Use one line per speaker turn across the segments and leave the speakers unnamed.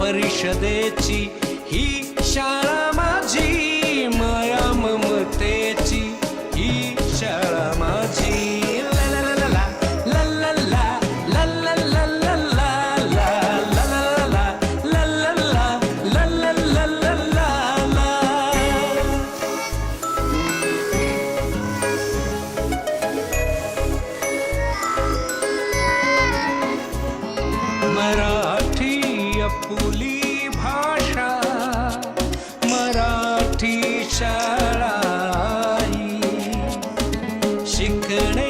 परिषदेची ही शिकणे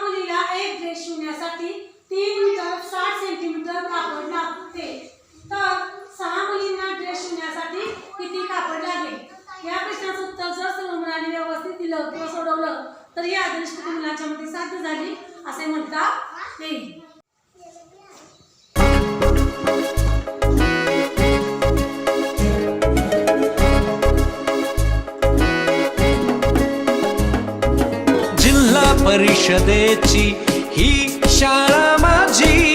मुलीला एक ड्रेस शिवण्यासाठी तीन मीटर साठ सेंटीमीटर कापड लागते. तर सहा मुलींना ड्रेस शिवण्यासाठी किती कापड लागेल? या प्रश्नाचं उत्तर जर सर्व व्यवस्थित दिलं किंवा सोडवलं तर ही आदर्शपती मुलांच्या मध्ये साध्य झाली असे म्हणता येईल
परिषदेची ही शाळा माझी.